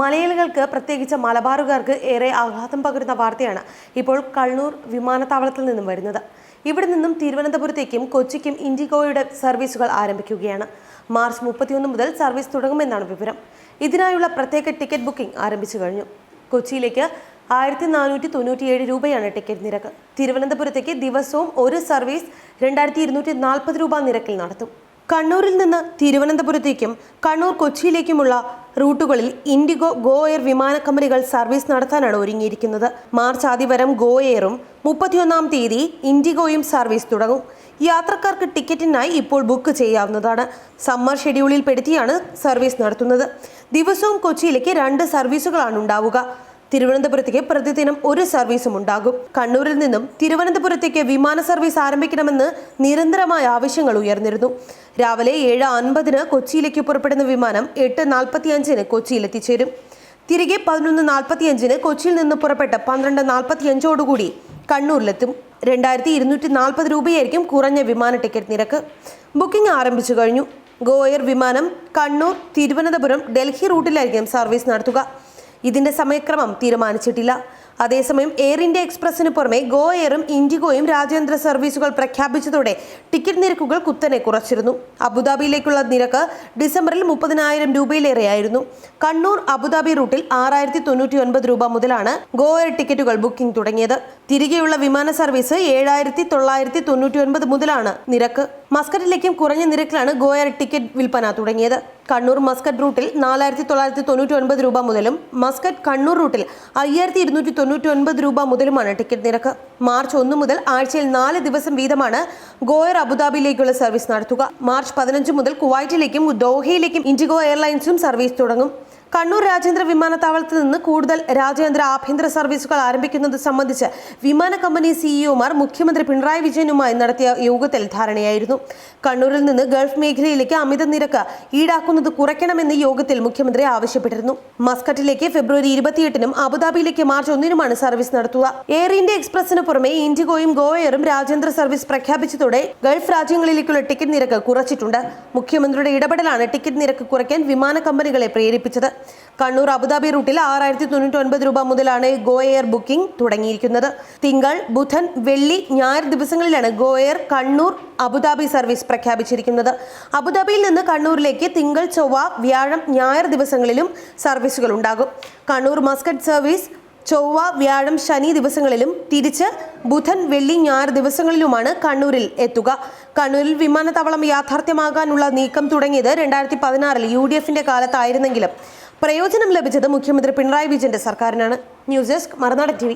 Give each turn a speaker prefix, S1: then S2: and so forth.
S1: മലയാളികൾക്ക് പ്രത്യേകിച്ച് മലബാറുകാർക്ക് ഏറെ ആഘാതം പകരുന്ന വാർത്തയാണ് ഇപ്പോൾ കണ്ണൂർ വിമാനത്താവളത്തിൽ നിന്നും വരുന്നത്. ഇവിടെ നിന്നും തിരുവനന്തപുരത്തേക്കും കൊച്ചിക്കും ഇൻഡിഗോയുടെ സർവീസുകൾ ആരംഭിക്കുകയാണ്. മാർച്ച് മുപ്പത്തിയൊന്ന് മുതൽ സർവീസ് തുടങ്ങുമെന്നാണ് വിവരം. ഇതിനായുള്ള പ്രത്യേക ടിക്കറ്റ് ബുക്കിംഗ് ആരംഭിച്ചു കഴിഞ്ഞു. കൊച്ചിയിലേക്ക് ആയിരത്തി നാനൂറ്റി തൊണ്ണൂറ്റിയേഴ് രൂപയാണ് ടിക്കറ്റ് നിരക്ക്. തിരുവനന്തപുരത്തേക്ക് ദിവസവും ഒരു സർവീസ് രണ്ടായിരത്തി ഇരുന്നൂറ്റി നാൽപ്പത് രൂപ നിരക്കിൽ നടത്തും. കണ്ണൂരിൽ നിന്ന് തിരുവനന്തപുരത്തേക്കും കണ്ണൂർ കൊച്ചിയിലേക്കുമുള്ള റൂട്ടുകളിൽ ഇൻഡിഗോ ഗോ എയർ വിമാന കമ്പനികൾ സർവീസ് നടത്താനാണ് ഒരുങ്ങിയിരിക്കുന്നത്. മാർച്ച് ആദ്യവരം ഗോ എയറും മുപ്പത്തിയൊന്നാം തീയതി ഇൻഡിഗോയും സർവീസ് തുടങ്ങും. യാത്രക്കാർക്ക് ടിക്കറ്റിനായി ഇപ്പോൾ ബുക്ക് ചെയ്യാവുന്നതാണ്. സമ്മർ ഷെഡ്യൂളിൽ പെടുത്തിയാണ് സർവീസ് നടത്തുന്നത്. ദിവസവും കൊച്ചിയിലേക്ക് രണ്ട് സർവീസുകളാണ് ഉണ്ടാവുക. തിരുവനന്തപുരത്തേക്ക് പ്രതിദിനം ഒരു സർവീസും ഉണ്ടാകും. കണ്ണൂരിൽ നിന്നും തിരുവനന്തപുരത്തേക്ക് വിമാന സർവീസ് ആരംഭിക്കണമെന്ന് നിരന്തരമായ ആവശ്യങ്ങൾ ഉയർന്നിരുന്നു. രാവിലെ ഏഴ് അൻപതിന് കൊച്ചിയിലേക്ക് പുറപ്പെടുന്ന വിമാനം എട്ട് നാൽപ്പത്തിയഞ്ചിന് കൊച്ചിയിൽ എത്തിച്ചേരും തിരികെ പതിനൊന്ന് നാൽപ്പത്തിയഞ്ചിന് കൊച്ചിയിൽ നിന്ന് പുറപ്പെട്ട് പന്ത്രണ്ട് നാൽപ്പത്തിയഞ്ചോടുകൂടി കണ്ണൂരിലെത്തും. രണ്ടായിരത്തി ഇരുന്നൂറ്റി നാൽപ്പത് രൂപയായിരിക്കും കുറഞ്ഞ വിമാന ടിക്കറ്റ് നിരക്ക്. ബുക്കിംഗ് ആരംഭിച്ചു കഴിഞ്ഞു. ഗോ എയർ വിമാനം കണ്ണൂർ തിരുവനന്തപുരം ഡൽഹി റൂട്ടിലായിരിക്കും സർവീസ് നടത്തുക. ഇതിന്റെ സമയക്രമം തീരുമാനിച്ചിട്ടില്ല. അതേസമയം എയർ ഇന്ത്യ എക്സ്പ്രസിന് പുറമെ ഗോ എയറും ഇൻഡിഗോയും രാജ്യാന്തര സർവീസുകൾ പ്രഖ്യാപിച്ചതോടെ ടിക്കറ്റ് നിരക്കുകൾ കുത്തനെ കുറച്ചിരുന്നു. അബുദാബിയിലേക്കുള്ള നിരക്ക് ഡിസംബറിൽ മുപ്പതിനായിരം രൂപയിലേറെയായിരുന്നു. കണ്ണൂർ അബുദാബി റൂട്ടിൽ ആറായിരത്തി തൊണ്ണൂറ്റി ഒൻപത് രൂപ മുതലാണ് ഗോ എയർ ടിക്കറ്റുകൾ ബുക്കിംഗ് തുടങ്ങിയത്. തിരികെയുള്ള വിമാന സർവീസ് ഏഴായിരത്തി തൊള്ളായിരത്തി തൊണ്ണൂറ്റി ഒൻപത് മുതലാണ് നിരക്ക്. മസ്കറ്റിലേക്കും കുറഞ്ഞ നിരക്കിലാണ് ഗോ എയർ ടിക്കറ്റ് വിൽപ്പന തുടങ്ങിയത്. കണ്ണൂർ മസ്കറ്റ് റൂട്ടിൽ നാലായിരത്തി തൊള്ളായിരത്തി തൊണ്ണൂറ്റി ഒൻപത് രൂപ മുതലും മസ്കറ്റ് കണ്ണൂർ റൂട്ടിൽ അയ്യായിരത്തി ഇരുന്നൂറ്റി തൊണ്ണൂറ്റി ഒൻപത് രൂപ മുതലുമാണ് ടിക്കറ്റ് നിരക്ക്. മാർച്ച് ഒന്ന് മുതൽ ആഴ്ചയിൽ നാല് ദിവസം വീതമാണ് ഗോയർ അബുദാബിയിലേക്കുള്ള സർവീസ് നടത്തുക. മാർച്ച് പതിനഞ്ച് മുതൽ കുവൈറ്റിലേക്കും ദോഹയിലേക്കും ഇൻഡിഗോ എയർലൈൻസും സർവീസ് തുടങ്ങും. കണ്ണൂർ രാജ്യാന്തര വിമാനത്താവളത്തിൽ നിന്ന് കൂടുതൽ രാജ്യാന്തര ആഭ്യന്തര സർവീസുകൾ ആരംഭിക്കുന്നത് സംബന്ധിച്ച് വിമാന കമ്പനി സിഇഒമാർ മുഖ്യമന്ത്രി പിണറായി വിജയനുമായി നടത്തിയ യോഗത്തിൽ ധാരണയായിരുന്നു. കണ്ണൂരിൽ നിന്ന് ഗൾഫ് മേഖലയിലേക്ക് അമിത നിരക്ക് ഈടാക്കുന്നത് കുറയ്ക്കണമെന്ന് യോഗത്തിൽ മുഖ്യമന്ത്രി ആവശ്യപ്പെട്ടിരുന്നു. മസ്കറ്റിലേക്ക് ഫെബ്രുവരി ഇരുപത്തിയെട്ടിനും അബുദാബിയിലേക്ക് മാർച്ച് ഒന്നിനുമാണ് സർവീസ് നടത്തുക. എയർ ഇന്ത്യ എക്സ്പ്രസിന് പുറമെ ഇൻഡിഗോയും ഗോവയറും രാജ്യാന്തര സർവീസ് പ്രഖ്യാപിച്ചതോടെ ഗൾഫ് രാജ്യങ്ങളിലേക്കുള്ള ടിക്കറ്റ് നിരക്ക് കുറച്ചിട്ടുണ്ട്. മുഖ്യമന്ത്രിയുടെ ഇടപെടലാണ് ടിക്കറ്റ് നിരക്ക് കുറയ്ക്കാൻ വിമാന കമ്പനികളെ പ്രേരിപ്പിച്ചത്. കണ്ണൂർ അബുദാബി റൂട്ടിൽ ആറായിരത്തി തൊണ്ണൂറ്റി ഒൻപത് രൂപ മുതലാണ് ഗോ എയർ ബുക്കിംഗ് തുടങ്ങിയിരിക്കുന്നത്. തിങ്കൾ ബുധൻ വെള്ളി ഞായർ ദിവസങ്ങളിലാണ് Go Air Kannur Abu Dhabi service പ്രഖ്യാപിച്ചിരിക്കുന്നത്. അബുദാബിയിൽ നിന്ന് കണ്ണൂരിലേക്ക് തിങ്കൾ ചൊവ്വ വ്യാഴം ഞായർ ദിവസങ്ങളിലും സർവീസുകൾ ഉണ്ടാകും. കണ്ണൂർ മസ്കറ്റ് സർവീസ് ചൊവ്വ വ്യാഴം ശനി ദിവസങ്ങളിലും തിരിച്ച് ബുധൻ വെള്ളി ഞായർ ദിവസങ്ങളിലുമാണ് കണ്ണൂരിൽ എത്തുക. കണ്ണൂരിൽ വിമാനത്താവളം യാഥാർത്ഥ്യമാകാനുള്ള നീക്കം തുടങ്ങിയത് രണ്ടായിരത്തി പതിനാറിൽ യു ഡി എഫിന്റെ കാലത്തായിരുന്നെങ്കിലും. പ്രയോജനം ലഭിച്ചത് മുഖ്യമന്ത്രി പിണറായി വിജയന്റെ സർക്കാരിനാണ്. News desk Marunadan T